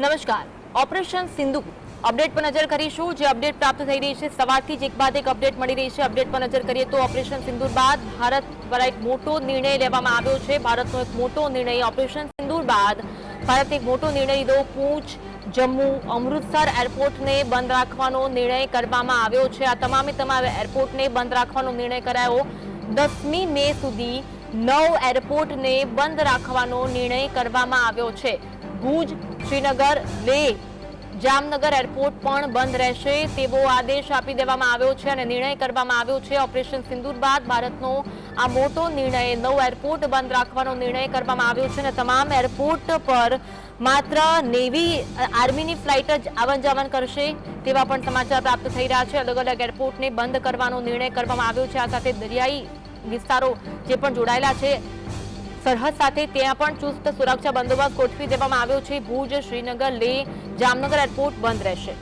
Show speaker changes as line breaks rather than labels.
નમસ્કાર. Operation Sindhu. Update પર નજર કરીશું. જે અપડેટ પ્રાપ્ત થઈ રહી છે સવારથી જ એક બાદ એક અપડેટ મળી રહી છે. અપડેટ પર નજર કરીએ તો ઓપરેશન સિંદૂર બાદ ભારત દ્વારા એક મોટો નિર્ણય લેવામાં આવ્યો છે. ભારતનો એક મોટો નિર્ણય ઓપરેશન સિંદૂર બાદ ભારતે એક મોટો નિર્ણય લીધો. પૂંછ, જમ્મુ, અમૃતસર એરપોર્ટને બંધ રાખવાનો નિર્ણય કરવામાં આવ્યો છે. આ તમામે તમામ એરપોર્ટને બંધ રાખવાનો નિર્ણય કરાયો. દસમી મે સુધી નવ એરપોર્ટને બંધ રાખવાનો નિર્ણય કરવામાં આવ્યો છે. ભુજ, શ્રીનગર લેહ જામનગર એરપોર્ટ પણ બંધ રહેશે તેવો આદેશ આપી દેવામાં આવ્યો છે અને નિર્ણય કરવામાં આવ્યો છે ઓપરેશન સિંદુર બાદ ભારતનો આ મોટો નિર્ણય. નવ એરપોર્ટ બંધ રાખવાનો નિર્ણય કરવામાં આવ્યો છે અને તમામ એરપોર્ટ પર માત્ર નેવી, આર્મીની ફ્લાઇટ જ આવન જાવન કરશે તેવા પણ સમાચાર પ્રાપ્ત થઈ રહ્યા છે. અલગ અલગ એરપોર્ટને બંધ કરવાનો નિર્ણય કરવામાં આવ્યો છે. આ સાથે દરિયાઈ વિસ્તારો જે પણ જોડાયેલા છે સરહદ સાથે ત્યાં પણ ચુસ્ત સુરક્ષા બંદોબસ્ત ગોઠવી દેવામાં આવ્યો છે. ભુજ, શ્રીનગર લેહ જામનગર એરપોર્ટ બંધ રહેશે.